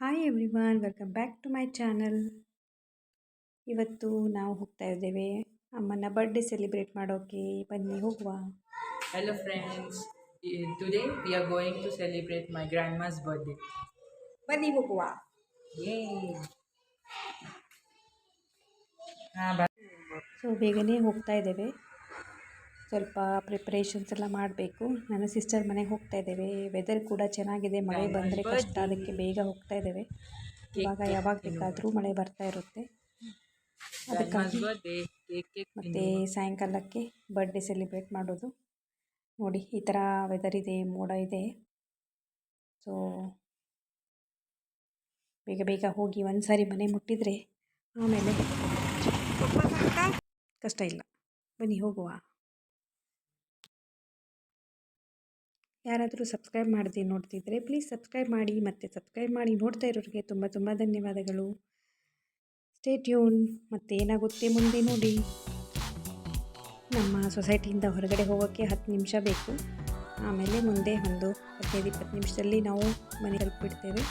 Hi everyone welcome back to my channel ಇವತ್ತು ನಾವು ಹೋಗ್ತಾ ಇದ್ದೇವೆ. ಅಮ್ಮನ ಬರ್ಡೇ ಸೆಲಿಬ್ರೇಟ್ ಮಾಡೋಕ್ಕೆ ಬನ್ನಿ ಹೋಗುವ. Hello friends, Eh, today we are going to celebrate my grandma's birthday. ಬನ್ನಿ ಹೋಗುವ. Yay! ಹಾಂ ಬ. ಸೊ ಬೇಗನೆ ಹೋಗ್ತಾ ಇದ್ದೇವೆ. ಸ್ವಲ್ಪ ಪ್ರಿಪ್ರೇಷನ್ಸ್ ಎಲ್ಲ ಮಾಡಬೇಕು. ನನ್ನ ಸಿಸ್ಟರ್ ಮನೆಗೆ ಹೋಗ್ತಾ ಇದ್ದೇವೆ. ವೆದರ್ ಕೂಡ ಚೆನ್ನಾಗಿದೆ. ಮಳೆ ಬಂದರೆ ಕಷ್ಟ. ಅದಕ್ಕೆ ಬೇಗ ಹೋಗ್ತಾ ಇದ್ದೇವೆ. ಇವಾಗ ಯಾವಾಗ ಬೇಕಾದರೂ ಮಳೆ ಬರ್ತಾ ಇರುತ್ತೆ. ಅದಕ್ಕಾಗಿ ಮತ್ತು ಸಾಯಂಕಾಲಕ್ಕೆ ಬರ್ಡೇ ಸೆಲಿಬ್ರೇಟ್ ಮಾಡೋದು. ನೋಡಿ ಈ ಥರ ವೆದರ್ ಇದೆ ಮೋಡ ಇದೆ. ಸೊ ಬೇಗ ಬೇಗ ಹೋಗಿ ಒಂದು ಸಾರಿ ಮನೆ ಮುಟ್ಟಿದರೆ ಆಮೇಲೆ ಕಷ್ಟ ಇಲ್ಲ. ಬನ್ನಿ ಹೋಗುವ. ಯಾರಾದರೂ ಸಬ್ಸ್ಕ್ರೈಬ್ ಮಾಡದೆ ನೋಡ್ತಿದ್ರೆ ಪ್ಲೀಸ್ ಸಬ್ಸ್ಕ್ರೈಬ್ ಮಾಡಿ ಮತ್ತು ಸಬ್ಸ್ಕ್ರೈಬ್ ಮಾಡಿ ನೋಡ್ತಾ ಇರೋರಿಗೆ ತುಂಬ ತುಂಬ ಧನ್ಯವಾದಗಳು. ಸ್ಟೇ ಟ್ಯೂನ್ ಮತ್ತು ಏನಾಗುತ್ತೆ ಮುಂದೆ ನೋಡಿ. ನಮ್ಮ ಸೊಸೈಟಿಯಿಂದ ಹೊರಗಡೆ ಹೋಗೋಕ್ಕೆ ಹತ್ತು ನಿಮಿಷ ಬೇಕು. ಆಮೇಲೆ ಮುಂದೆ ಒಂದು ಹದಿನೈದು ಇಪ್ಪತ್ತು ನಿಮಿಷದಲ್ಲಿ ನಾವು ಮನೆ ತಲುಪಿಬಿಡ್ತೇವೆ.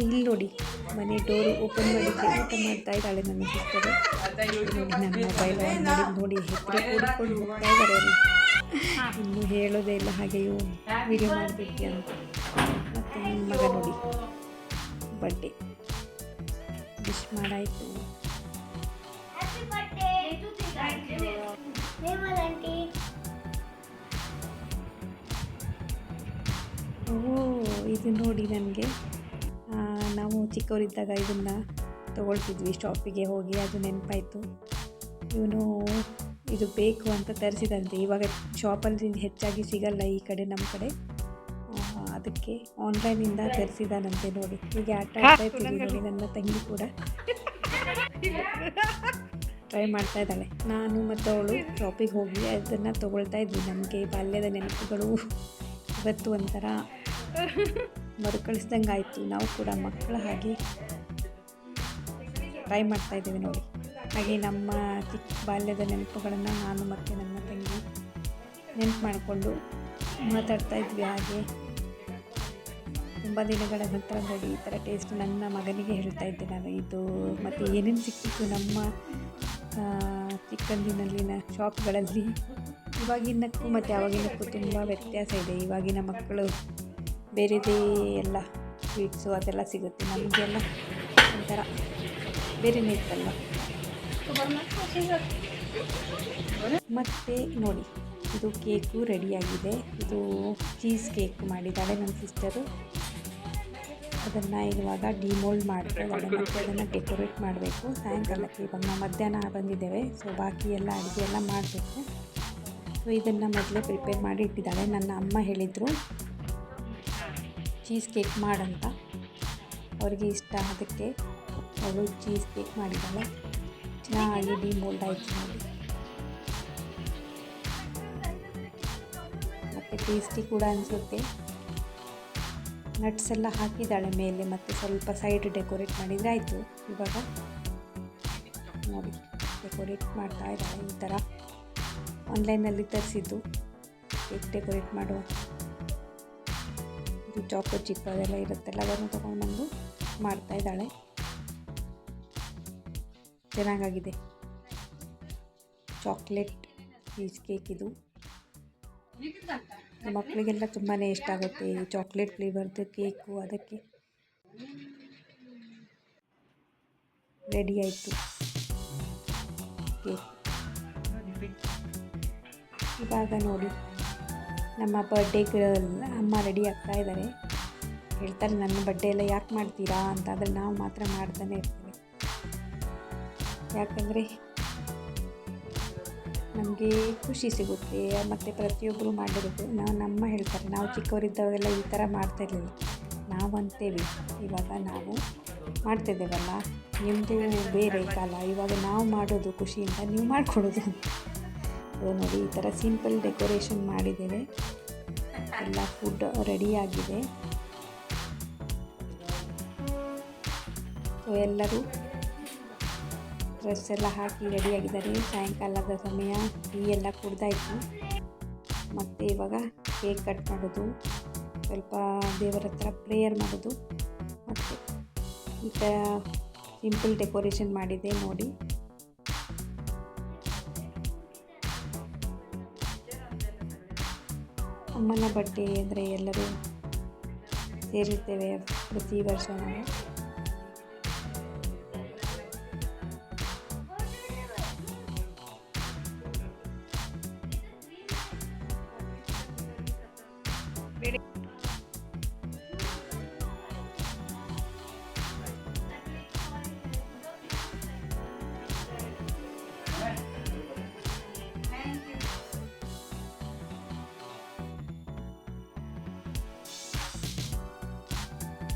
ಇಲ್ಲಿ ನೋಡಿ ಮನೆ ಡೋರು ಓಪನ್ ಮಾಡಿದ್ದೆ ಊಟ ಮಾಡ್ತಾ ಇದ್ದಾಳೆ ನನ್ನ ಸಿಸ್ಟರು ನೋಡಿ ನನ್ನ ಮೊಬೈಲ್ ಆನ್ ಮಾಡಿ ನೋಡಿ ಹೆತ್ತರೆ ಕೂಡಿಕೊಂಡು ಹೋಗ್ತಾ ಇದ್ದಾರೆ ಇನ್ನು ಹೇಳೋದೇ ಇಲ್ಲ ಹಾಗೆಯೂ ವಿಡಿಯೋ ಮಾಡಬೇಕು ಅಂತ. ಮತ್ತು ನನ್ನ ಮಗ ನೋಡಿ ಬರ್ಡೇ ವಿಶ್ ಮಾಡಾಯಿತು. ಓ ಇದು ನೋಡಿ ನನಗೆ. ನಾವು ಚಿಕ್ಕವರಿದ್ದಾಗ ಇದನ್ನು ತೊಗೊಳ್ತಿದ್ವಿ ಶಾಪಿಗೆ ಹೋಗಿ ಅದು ನೆನಪಾಯಿತು. ಇವನು ಇದು ಬೇಕು ಅಂತ ತರಿಸಿದಂತೆ. ಇವಾಗ ಶಾಪಲ್ಲಿ ಹೆಚ್ಚಾಗಿ ಸಿಗಲ್ಲ ಈ ಕಡೆ ನಮ್ಮ ಕಡೆ. ಅದಕ್ಕೆ ಆನ್ಲೈನಿಂದ ತರಿಸಿದಾನಂತೆ ನೋಡಿ. ಹೀಗೆ ಆಟ ಆಡ್ತಾ ಇರ್ತೀವಿ ನೋಡಿ ನನ್ನ ತಂಗಿ ಕೂಡ. ಟ್ರೈ ಮಾಡ್ತಾ ಇದ್ದಾಳೆ. ನಾನು ಮತ್ತು ಅವಳು ಶಾಪಿಗೆ ಹೋಗಿ ಅದನ್ನು ತೊಗೊಳ್ತಾ ಇದ್ವಿ. ನಮಗೆ ಬಾಲ್ಯದ ನೆನಪುಗಳು ಇವತ್ತು ಒಂಥರ ಮರುಕಳಿಸ್ದಂಗೆ ಆಯಿತು ನಾವು ಕೂಡ ಮಕ್ಕಳ ಹಾಗೆ ಟ್ರೈ ಮಾಡ್ತಾ ಇದ್ದೀವಿ ನೋಡಿ. ಹಾಗೆ ನಮ್ಮ ಚಿಕ್ಕ ಬಾಲ್ಯದ ನೆನಪುಗಳನ್ನು ನಾನು ಮತ್ತು ನನ್ನ ತಂಗಿ ನೆನಪು ಮಾಡಿಕೊಂಡು ಮಾತಾಡ್ತಾ ಇದ್ವಿ. ಹಾಗೆ ತುಂಬ ದಿನಗಳ ನಂತರ ನೋಡಿ ಈ ಥರ ಟೇಸ್ಟ್ ನನ್ನ ಮಗನಿಗೆ ಹೇಳ್ತಾ ಇದ್ದೆ ನಾನು. ಇದು ಮತ್ತು ಏನೇನು ಸಿಕ್ಕಿತ್ತು ನಮ್ಮ ಚಿಕ್ಕಂದಿನಲ್ಲಿನ ಶಾಪ್ಗಳಲ್ಲಿ ಇವಾಗಿನಕ್ಕೂ ಮತ್ತು ಆವಾಗಿನಕ್ಕೂ ತುಂಬ ವ್ಯತ್ಯಾಸ ಇದೆ. ಇವಾಗಿನ ಮಕ್ಕಳು ಬೇರೆದೇ ಎಲ್ಲ ಸ್ವೀಟ್ಸು ಅದೆಲ್ಲ ಸಿಗುತ್ತೆ ನಮಗೆಲ್ಲ ಒಂಥರ ಬೇರೆನೇ ನೀರ್ತಲ್ಲ ಮತ್ತು ನೋಡಿ, ಇದು ಕೇಕು ರೆಡಿಯಾಗಿದೆ. ಇದು ಚೀಸ್ ಕೇಕ್ ಮಾಡಿದ್ದಾಳೆ ನನ್ನ ಸಿಸ್ಟರು ಅದನ್ನು ಇವಾಗ ಡಿಮೋಲ್ಡ್ ಇದ್ದಾಳೆ ಮತ್ತು ಅದನ್ನು ಡೆಕೋರೇಟ್ ಮಾಡಬೇಕು. ಸಾಯಂಕಾಲಕ್ಕೆ ಇವಾಗ ನಾವು ಮಧ್ಯಾಹ್ನ ಬಂದಿದ್ದೇವೆ. ಸೊ ಬಾಕಿ ಎಲ್ಲ ಅಡುಗೆ ಎಲ್ಲ ಮಾಡಬೇಕು. ಸೊ ಇದನ್ನು ಮೊದಲೇ ಪ್ರಿಪೇರ್ ಮಾಡಿ ಇಟ್ಟಿದ್ದಾಳೆ. ನನ್ನ ಅಮ್ಮ ಹೇಳಿದರು ಚೀಸ್ ಕೇಕ್ ಮಾಡಂತ. ಅವ್ರಿಗೆ ಇಷ್ಟ ಅದಕ್ಕೆ ಅವಳು ಚೀಸ್ ಕೇಕ್ ಮಾಡಿದ್ದಾಳೆ. ಚೆನ್ನಾಗಿ ಡಿಮೋಲ್ಡ್ ಆಯಿತು ನೋಡಿ. ಮತ್ತು ಟೇಸ್ಟಿ ಕೂಡ ಅನಿಸುತ್ತೆ. ನಟ್ಸ್ ಎಲ್ಲ ಹಾಕಿದ್ದಾಳೆ ಮೇಲೆ, ಮತ್ತು ಸ್ವಲ್ಪ ಸೈಡ್ ಡೆಕೋರೇಟ್ ಮಾಡಿದರೆ ಆಯಿತು. ಇವಾಗ ನೋಡಿ, ಡೆಕೋರೇಟ್ ಮಾಡ್ತಾ ಇದ್ದಾಳೆ ಈ ಥರ ಆನ್ಲೈನಲ್ಲಿ ತರಿಸಿದ್ದು, ಕೇಕ್ ಡೆಕೋರೇಟ್ ಮಾಡುವ. ಇದು ಚಾಕು ಚಿಪ್ ಅದೆಲ್ಲ ಇರುತ್ತಲ್ಲ ಅದನ್ನು ತೊಗೊಂಡು ಬಂದು ಮಾಡ್ತಾ ಇದ್ದಾಳೆ. ಚೆನ್ನಾಗಾಗಿದೆ. ಚಾಕ್ಲೇಟ್ ಪೀಸ್ ಕೇಕ್ ಇದು. ಮಕ್ಕಳಿಗೆಲ್ಲ ತುಂಬಾ ಇಷ್ಟ ಆಗುತ್ತೆ ಈ ಚಾಕ್ಲೇಟ್ ಫ್ಲೇವರ್ದು ಕೇಕು ಅದಕ್ಕೆ. ರೆಡಿ ಆಯಿತು. ಕೇಕ್. ಇವಾಗ ನೋಡಿ. ನಮ್ಮ ಬರ್ಡೇಗೆ ಅಮ್ಮ ರೆಡಿ ಆಗ್ತಾ ಇದ್ದಾರೆ ಹೇಳ್ತಾರೆ, ನನ್ನ ಬರ್ಡೇ ಎಲ್ಲ ಯಾಕೆ ಮಾಡ್ತೀರಾ? ಅಂತ ಆದರೆ ನಾವು ಮಾತ್ರ ಮಾಡ್ತಾನೆ ಇರ್ತೀವಿ. ಯಾಕಂದರೆ ನಮಗೆ ಖುಷಿ ಸಿಗುತ್ತೆ, ಮತ್ತು ಪ್ರತಿಯೊಬ್ಬರು ಮಾಡಿರೋದು. ನಾವು ನಮ್ಮ ಹೇಳ್ತಾರೆ, ನಾವು ಚಿಕ್ಕವರಿದ್ದವರೆಲ್ಲ ಈ ಥರ ಮಾಡ್ತಾ ಇರಲಿಲ್ಲ. ನಾವು ಅಂತೇವೆ, ಇವಾಗ ನಾವು ಮಾಡ್ತಿದ್ದೇವಲ್ಲ ನಿಮ್ಮದು ಬೇರೆ ಕಾಲ, ಇವಾಗ ನಾವು ಮಾಡೋದು ಖುಷಿಯಿಂದ ನೀವು ಮಾಡಿಕೊಡೋದು ಅದು ನೋಡಿ ಈ ಥರ ಸಿಂಪಲ್ ಡೆಕೋರೇಷನ್ ಮಾಡಿದ್ದೇವೆ. ಎಲ್ಲ ಫುಡ್ ರೆಡಿಯಾಗಿದೆ ಸೊ ಎಲ್ಲರೂ ಡ್ರೆಸ್ ಎಲ್ಲ ಹಾಕಿ ರೆಡಿಯಾಗಿದ್ದಾರೆ ಸಾಯಂಕಾಲದ ಸಮಯ ಟೀ ಎಲ್ಲ ಕುಡ್ದಾಯ್ತು. ಮತ್ತು ಇವಾಗ ಕೇಕ್ ಕಟ್ ಮಾಡೋದು. ಸ್ವಲ್ಪ ದೇವರ ಹತ್ರ ಪ್ರೇಯರ್ ಮಾಡೋದು. ಮತ್ತು ಈ ಥರ ಸಿಂಪಲ್ ಡೆಕೋರೇಷನ್ ಮಾಡಿದೆ ನೋಡಿ. ಅಮ್ಮನ ಬಡ್ಡೆ ಅಂದರೆ ಎಲ್ಲರೂ ಸೇರಿರ್ತೇವೆ ಪ್ರತಿ ವರ್ಷ ನಾವು.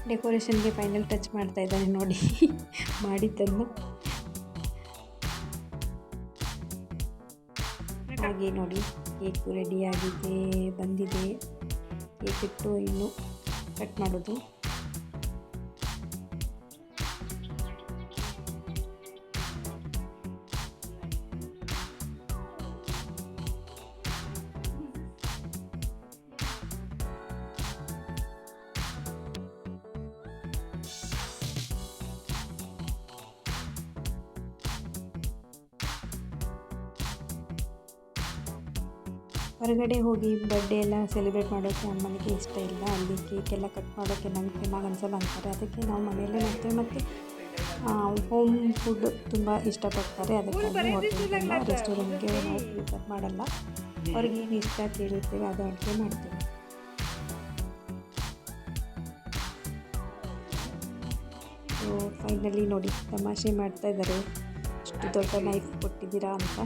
ಡೆಕೋರೇಷನ್ಗೆ ಫೈನಲ್ ಟಚ್ ಮಾಡ್ತಾ ಇದ್ದಾನೆ ನೋಡಿ. ಮಾಡಿದ್ದನ್ನು ಹಾಗೆ ನೋಡಿ, ಕೇಕು ರೆಡಿಯಾಗಿದೆ ಬಂದಿದೆ. ಕೇಕ್ ಇಟ್ಟು ಇನ್ನು ಕಟ್ ಮಾಡೋದು. ಹೊರಗಡೆ ಹೋಗಿ ಬರ್ಡೇ ಎಲ್ಲ ಸೆಲೆಬ್ರೇಟ್ ಮಾಡೋಕ್ಕೆ ಮನೆಗೆ ಇಷ್ಟ ಇಲ್ಲ. ಅಲ್ಲಿ ಕೇಕ್ ಎಲ್ಲ ಕಟ್ ಮಾಡೋಕ್ಕೆ ನಂಗೆ ಚೆನ್ನಾಗಿ ಅನ್ಸಲ್ಲ ಅಂತಾರೆ. ಅದಕ್ಕೆ ನಾವು ಮನೆಯಲ್ಲೇ ಮಾಡ್ತೇವೆ. ಮತ್ತು ಹೋಮ್ ಫುಡ್ ತುಂಬ ಇಷ್ಟಪಡ್ತಾರೆ. ಅದಕ್ಕಾಗಿ ಹೋಟೆಲ್ಗೆಲ್ಲ ರೆಸ್ಟೋರೆಂಟ್ಗೆ ನಾವು ಪ್ರಿಫರ್ ಮಾಡಲ್ಲ. ಅವ್ರಿಗೆ ಏನು ಇಷ್ಟ ಕೇಳಿರ್ತೇವೆ, ಅದು ಅಡುಗೆ ಮಾಡ್ತೇವೆ. ಸೊ ಫೈನಲಿ ನೋಡಿ, ತಮಾಷೆ ಮಾಡ್ತಾ ಇದ್ದಾರೆ. ಇಷ್ಟು ದೊಡ್ಡ ನೈಫ್ ಕೊಟ್ಟಿದ್ದೀರಾ ಅಂತ.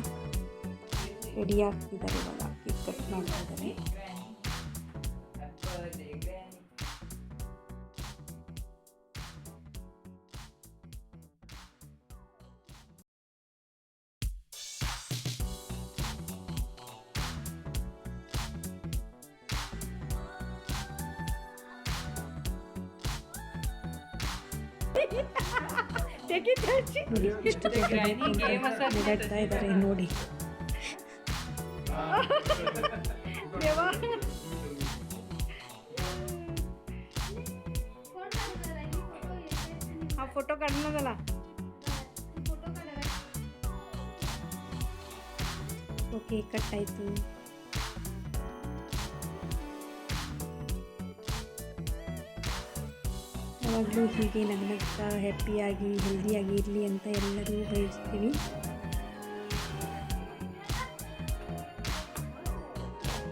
ರೆಡಿ ಆಗ್ತಿದ್ದಾರೆ ಇವಾಗ. ಕೇಕ್ ಕಟ್ ಮಾಡ್ತಾ ಇದ್ದಾರೆ Happy birthday, Granny. ನೋಡಿ ಎಷ್ಟು ನೆಗಾಡ್ತಾ ಇದ್ದಾರೆ ನೋಡಿ हा फोटो काढ ना त्याला ಓಕೆ ಕಟ್ ಆಯಿತು ಯಾವಾಗಲೂ ಹೀಗೆ ನಗ್ನಗ್ತಾ ಹ್ಯಾಪಿಯಾಗಿ ಹೆಲ್ದಿಯಾಗಿ ಇರಲಿ ಅಂತ ಎಲ್ಲರೂ ಬಯಸ್ತೀವಿ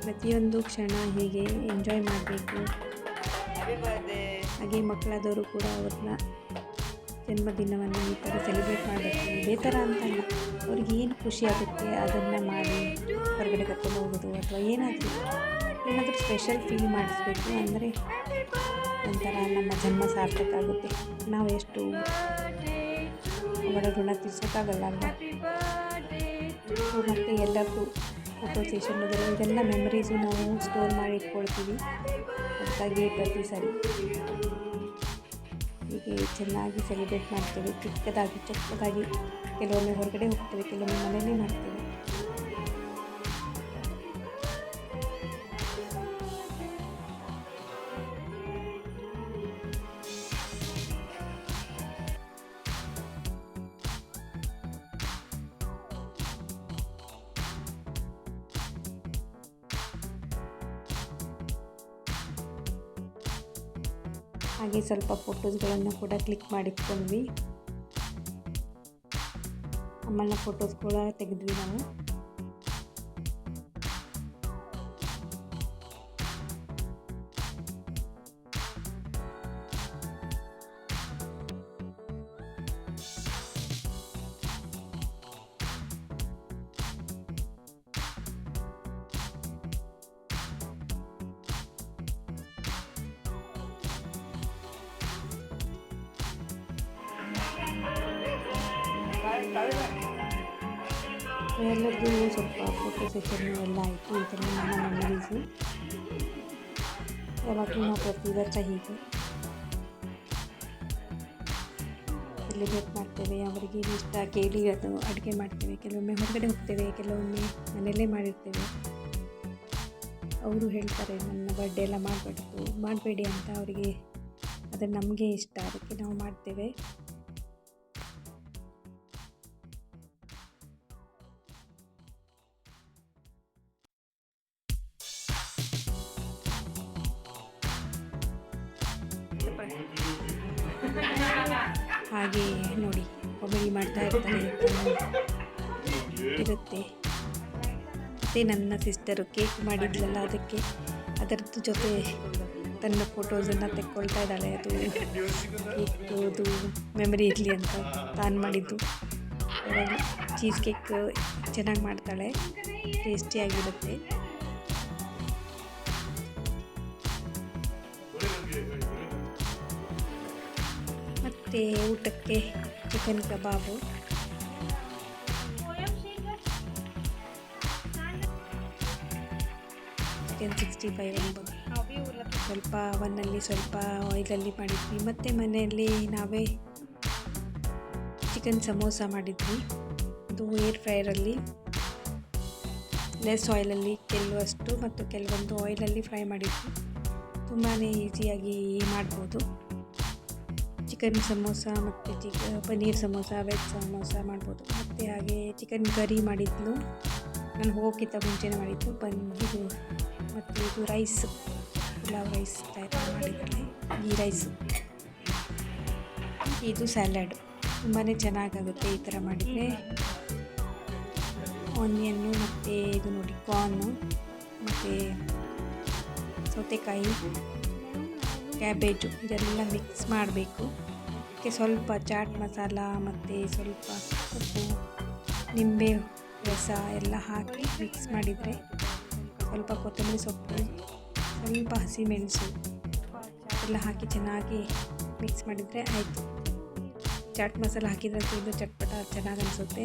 ಪ್ರತಿಯೊಂದು ಕ್ಷಣ ಹೀಗೆ ಎಂಜಾಯ್ ಮಾಡಬೇಕು. ಹಾಗೆ ಮಕ್ಕಳಾದವರು ಕೂಡ ಅವ್ರನ್ನ ಜನ್ಮದಿನವನ್ನು ಈ ಥರ ಸೆಲೆಬ್ರೇಟ್ ಮಾಡಬೇಕು. ಇದೇ ಥರ ಅಂತಲ್ಲ ಅವ್ರಿಗೆ ಏನು ಖುಷಿ ಆಗುತ್ತೆ ಅದನ್ನು ಮಾಡಿ ಹೊರಗಡೆ ಕರ್ಕೊಂಡು ಹೋಗೋದು ಅಥವಾ ಏನಾದರೂ ಏನಾದರೂ ಸ್ಪೆಷಲ್ ಫೀಲ್ ಮಾಡಿಸ್ಬೇಕು ಅಂದರೆ ಒಂಥರ ನಮ್ಮ ಜನ್ಮ ಸಾರ್ಥಕ ಆಗುತ್ತೆ. ನಾವು ಎಷ್ಟು ಅವರ ಋಣ ತೀರ್ಸೋಕ್ಕಾಗಲ್ಲ ಅಲ್ವಾ? ಮತ್ತು ಎಲ್ಲರಿಗೂ ಫೋಟೋ ಸೆಷನ್ ಇದೆಲ್ಲ ಇದೆಲ್ಲ ಮೆಮರೀಸು ನಾವು ಸ್ಟೋರ್ ಮಾಡಿ ಇಟ್ಕೊಳ್ತೀವಿ ಅದಕ್ಕಾಗಿ ಪ್ರತಿ ಸರಿ. ಹೀಗೆ ಚೆನ್ನಾಗಿ ಸೆಲೆಬ್ರೇಟ್ ಮಾಡ್ತೇವೆ. ಚಿಕ್ಕದಾಗಿ ಚಿಕ್ಕದಾಗಿ. ಕೆಲವೊಮ್ಮೆ ಹೊರಗಡೆ ಹೋಗ್ತೇವೆ, ಕೆಲವೊಮ್ಮೆ ಮನೆಯಲ್ಲಿ ಮಾಡ್ತೇವೆ. ಸ್ವಲ್ಪ ಫೋಟೋಸ್ಗಳನ್ನು ಕೂಡ ಕ್ಲಿಕ್ ಮಾಡಿಟ್ಕೊಂಡ್ವಿ. ಅಮ್ಮನ ಫೋಟೋಸ್ ಕೂಡ ತೆಗೆದ್ವಿ ನಾವು. ಎಲ್ಲರದ್ದು ಸ್ವಲ್ಪ ಫೋಟೋ ಸೆಷನ್ನು ಎಲ್ಲ ಆಯಿತು ಇದೆಲ್ಲ ನಮ್ಮ ಮೆಮರೀಸು ಯಾವಾಗಲೂ ನಾವು ಪ್ರತಿ ವರ್ಷ ಹೀಗೆ ಮಾಡ್ತೇವೆ ಅವರಿಗೆ ಇಷ್ಟ ಕೇಳಿ ಅದು ಅಡುಗೆ ಮಾಡ್ತೇವೆ ಕೆಲವೊಮ್ಮೆ ಹೊರಗಡೆ ಹೋಗ್ತೇವೆ ಕೆಲವೊಮ್ಮೆ ಮನೆಯಲ್ಲೇ ಮಾಡಿರ್ತೇವೆ ಅವರು ಹೇಳ್ತಾರೆ ನನ್ನ ಬರ್ಡೇ ಎಲ್ಲ ಮಾಡಬಾರ್ದು ಮಾಡಬೇಡಿ ಅಂತ ಅವರಿಗೆ ಅದು ನಮಗೆ ಇಷ್ಟ ಅದಕ್ಕೆ ನಾವು ಮಾಡ್ತೇವೆ ಮತ್ತು ನನ್ನ ಸಿಸ್ಟರು ಕೇಕ್ ಮಾಡಿದ್ಲಲ್ಲ ಅದಕ್ಕೆ. ಅದರದ್ದು ಜೊತೆ ತನ್ನ ಫೋಟೋಸನ್ನು ತೆಕ್ಕೊಳ್ತಾ ಇದ್ದಾಳೆ. ಅದು ಕೇಕ್ದು ಮೆಮರಿ ಇರಲಿ ಅಂತ ತಾನು ಮಾಡಿದ್ದು. ಚೀಸ್ ಕೇಕ್ ಚೆನ್ನಾಗಿ ಮಾಡ್ತಾಳೆ. ಟೇಸ್ಟಿಯಾಗಿರುತ್ತೆ ಮತ್ತು ಊಟಕ್ಕೆ ಚಿಕನ್ ಕಬಾಬು ಚಿಕನ್ ಸಿಕ್ಸ್ಟಿ ಫೈವ್ ಅನ್ಬೋದು ಸ್ವಲ್ಪ ಒನ್ನಲ್ಲಿ ಸ್ವಲ್ಪ ಆಯಿಲಲ್ಲಿ ಮಾಡಿದ್ವಿ. ಮತ್ತು ಮನೆಯಲ್ಲಿ ನಾವೇ ಚಿಕನ್ ಸಮೋಸ ಮಾಡಿದ್ವಿ. ಅದು ಏರ್ ಫ್ರೈಯರಲ್ಲಿ ಲೆಸ್ ಆಯಿಲಲ್ಲಿ ಕೆಲವಷ್ಟು ಮತ್ತು ಕೆಲವೊಂದು ಆಯಿಲಲ್ಲಿ ಫ್ರೈ ಮಾಡಿದ್ವಿ. ತುಂಬಾ ಈಸಿಯಾಗಿ ಮಾಡ್ಬೋದು. ಚಿಕನ್ ಸಮೋಸ ಮತ್ತು ಚಿಕ ಪನ್ನೀರ್ ಸಮೋಸ ವೆಜ್ ಸಮೋಸ ಮಾಡ್ಬೋದು. ಮತ್ತು ಹಾಗೆ ಚಿಕನ್ ಕರಿ ಮಾಡಿದ್ಲು. ನಾನು ಹೋಗಿದ್ದ ಮುಂಚೆನೇ ಮಾಡಿದ್ದು. ಬನ್ ಇದು ಮತ್ತು ಇದು ರೈಸ್ ಪುಲಾವ್ ರೈಸ್ ಟೈಪ್ ಮಾಡಿದ್ದಾರೆ. ಈ ರೈಸು ಇದು ಸ್ಯಾಲಡ್ ತುಂಬಾ ಚೆನ್ನಾಗಾಗುತ್ತೆ ಈ ಥರ ಮಾಡಿದರೆ. ಆನಿಯನ್ನು ಮತ್ತು ಇದು ನೋಡಿ ಕಾರ್ನು ಮತ್ತು ಸೌತೆಕಾಯಿ ಕ್ಯಾಬೇಜು ಇದೆಲ್ಲ ಮಿಕ್ಸ್ ಮಾಡಬೇಕು. ಅದಕ್ಕೆ ಸ್ವಲ್ಪ ಚಾಟ್ ಮಸಾಲ ಮತ್ತು ಸ್ವಲ್ಪ ಉಪ್ಪು, ನಿಂಬೆ, ರಸ ಎಲ್ಲ ಹಾಕಿ ಮಿಕ್ಸ್ ಮಾಡಿದರೆ ಸ್ವಲ್ಪ ಕೊತ್ತಂಬರಿ ಸೊಪ್ಪು ಸ್ವಲ್ಪ ಹಸಿಮೆಣಸು ಎಲ್ಲ ಹಾಕಿ ಚೆನ್ನಾಗಿ ಮಿಕ್ಸ್ ಮಾಡಿದರೆ ಆಯಿತು. ಚಾಟ್ ಮಸಾಲ ಹಾಕಿದ್ರೆ ತಿಂದು ಚಟ್ಪಟ ಚೆನ್ನಾಗಿ ಅನಿಸುತ್ತೆ.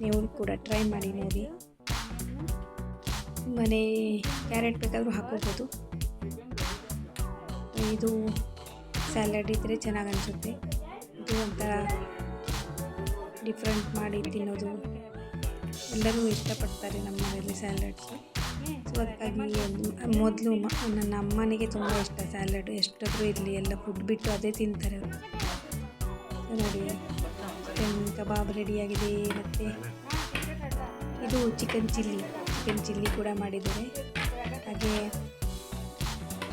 ನೀವು ಕೂಡ ಟ್ರೈ ಮಾಡಿ ನೋಡಿ. ಮನೆ ಕ್ಯಾರೆಟ್ ಬೇಕಾದರೂ ಹಾಕೋಬೋದು. ಇದು ಸ್ಯಾಲಡ್ ಇದ್ದರೆ ಚೆನ್ನಾಗಿ ಅನಿಸುತ್ತೆ. ಇದು ಒಂಥರ ಡಿಫ್ರೆಂಟ್ ಮಾಡಿ ತಿನ್ನೋದು. ಎಲ್ಲರೂ ಇಷ್ಟಪಡ್ತಾರೆ ನಮ್ಮ ಮನೆಯಲ್ಲಿ ಸ್ಯಾಲಡ್ಸು ಸೊ ಅದಕ್ಕಾಗಿ ಮೊದಲು ನನ್ನ ಅಮ್ಮನಿಗೆ ತುಂಬ ಇಷ್ಟ ಸ್ಯಾಲಡ್ ಎಷ್ಟಾದರೂ ಇರಲಿ, ಎಲ್ಲ ಫುಡ್ ಬಿಟ್ಟು ಅದೇ ತಿಂತಾರೆ ಅವರು. ನೋಡಿ, ಚಿಕನ್ ಕಬಾಬ್ ರೆಡಿಯಾಗಿದೆ ಮತ್ತು ಇದು ಚಿಕನ್ ಚಿಲ್ಲಿ ಚಿಕನ್ ಚಿಲ್ಲಿ ಕೂಡ ಮಾಡಿದ್ದಾರೆ. ಹಾಗೆ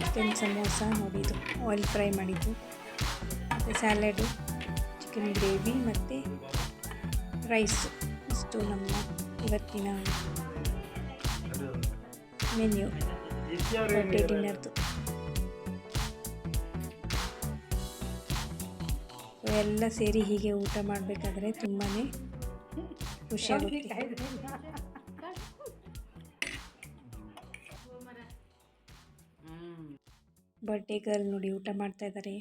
ಚಿಕನ್ ಸಮೋಸ ನೋಡಿದ್ದು ಆಯಿಲ್ ಫ್ರೈ ಮಾಡಿದ್ದು. ಮತ್ತು ಸ್ಯಾಲಡು ಚಿಕನ್ ಗ್ರೇವಿ ಮತ್ತು ರೈಸ್ ಇಷ್ಟು ನಮ್ಮ ಇವತ್ತಿನ ಮೆನ್ಯೂ ಬರ್ಡೇ ಡಿನ್ನರ್ದು ಎಲ್ಲ ಸೇರಿ ಹೀಗೆ ಊಟ ಮಾಡಬೇಕಾದ್ರೆ ತುಂಬಾ ಖುಷಿಯಾಗುತ್ತೆ ಬರ್ಡೇ ಗರ್ಲ್ ನೋಡಿ ಊಟ ಮಾಡ್ತಾ ಇದ್ದಾರೆ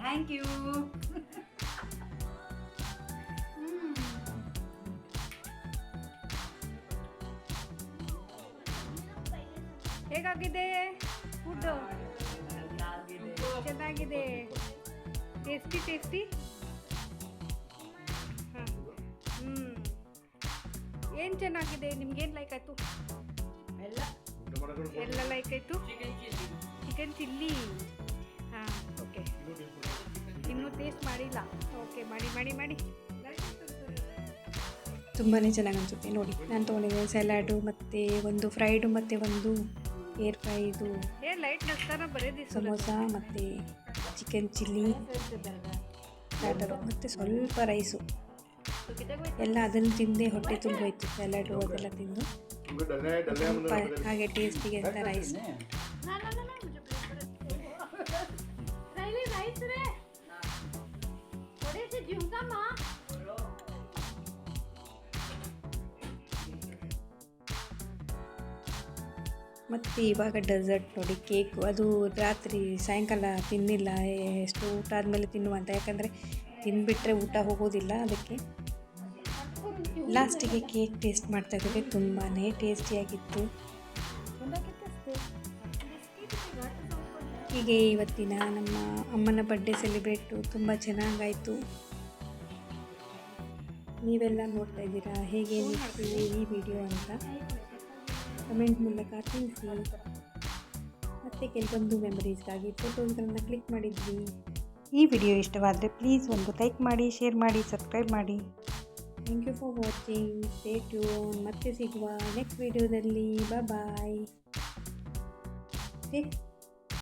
ಥ್ಯಾಂಕ್ ಯು ಹೇಗಾಗಿದೆ? ಫುಡ್ಡು ಚೆನ್ನಾಗಿದೆ. ಟೇಸ್ಟಿ ಟೇಸ್ಟಿ ಹಾಂ ಹ್ಞೂ ಏನು ಚೆನ್ನಾಗಿದೆ? ನಿಮ್ಗೇನು ಲೈಕ್ ಆಯಿತು? ಎಲ್ಲ. ಎಲ್ಲ ಲೈಕ್ ಆಯಿತು? ಚಿಕನ್ ಚಿಲ್ಲಿ ಹಾಂ ಓಕೆ ಇನ್ನೂ ಟೇಸ್ಟ್ ಮಾಡಿಲ್ಲ. ಓಕೆ ಮಾಡಿ ಮಾಡಿ ಮಾಡಿ. ತುಂಬಾ ಚೆನ್ನಾಗಿ ಅನಿಸುತ್ತೆ. ನೋಡಿ ನಾನು ತೊಗೊಂಡಿದ್ದೆ ಸ್ಯಾಲಾಡು ಮತ್ತು ಒಂದು ಫ್ರೈಡು ಮತ್ತು ಒಂದು ಏರ್ ಫ್ರೈದು ಏ ಲೈಟ್ ನಗ್ತಾನ ಬರೀದಿ ಸಮೋಸ ಮತ್ತು ಚಿಕನ್ ಚಿಲ್ಲಿ ಸ್ಟಾರ್ಟರು ಮತ್ತು ಸ್ವಲ್ಪ ರೈಸು ಎಲ್ಲ ಅದನ್ನು ತಿಂದೆ ಹೊಟ್ಟೆ ತುಂಬೋಯ್ತು. ಸ್ಯಾಲಡು ಅದೆಲ್ಲ ತಿಂದು. ಸ್ವಲ್ಪ ಹಾಗೆ ಟೇಸ್ಟಿಗೆ ಅಂತ ರೈಸ್ ಮತ್ತು ಇವಾಗ ಡೆಸರ್ಟ್ ನೋಡಿ ಕೇಕು ಅದು ರಾತ್ರಿ ಸಾಯಂಕಾಲ ತಿನ್ನಿಲ್ಲ, ಎಷ್ಟು ಊಟ ಆದಮೇಲೆ ತಿನ್ನುವಂತ ಯಾಕಂದರೆ ತಿಂದುಬಿಟ್ರೆ ಊಟ ಹೋಗೋದಿಲ್ಲ ಅದಕ್ಕೆ. ಲಾಸ್ಟಿಗೆ ಕೇಕ್ ಟೇಸ್ಟ್ ಮಾಡ್ತಾ ಇದ್ದೇವೆ ತುಂಬಾ ಟೇಸ್ಟಿಯಾಗಿತ್ತು ಹೀಗೆ ಇವತ್ತಿನ ನಮ್ಮ ಅಮ್ಮನ ಬರ್ಡೇ ಸೆಲೆಬ್ರೇಟು ತುಂಬ ಚೆನ್ನಾಗಾಯಿತು. ನೀವೆಲ್ಲ ನೋಡ್ತಾ ಇದ್ದೀರಾ, ಹೇಗೆ ಈ ವಿಡಿಯೋ ಅಂತ? ಕಮೆಂಟ್ ಮೂಲಕ ತಿಳಿಸಿ. ಮತ್ತು ಕೆಲವೊಂದು ಮೆಮರೀಸ್ಗಾಗಿ ಫೋಟೋಸ್ಗಳನ್ನ ಕ್ಲಿಕ್ ಮಾಡಿದ್ವಿ. ಈ ವಿಡಿಯೋ ಇಷ್ಟವಾದರೆ ಪ್ಲೀಸ್ ಒಂದು ಲೈಕ್ ಮಾಡಿ ಶೇರ್ ಮಾಡಿ ಸಬ್ಸ್ಕ್ರೈಬ್ ಮಾಡಿ. Thank you for watching stay tune ಮತ್ತೆ ಸಿಗುವ ನೆಕ್ಸ್ಟ್ ವಿಡಿಯೋದಲ್ಲಿ ಬಾಯ್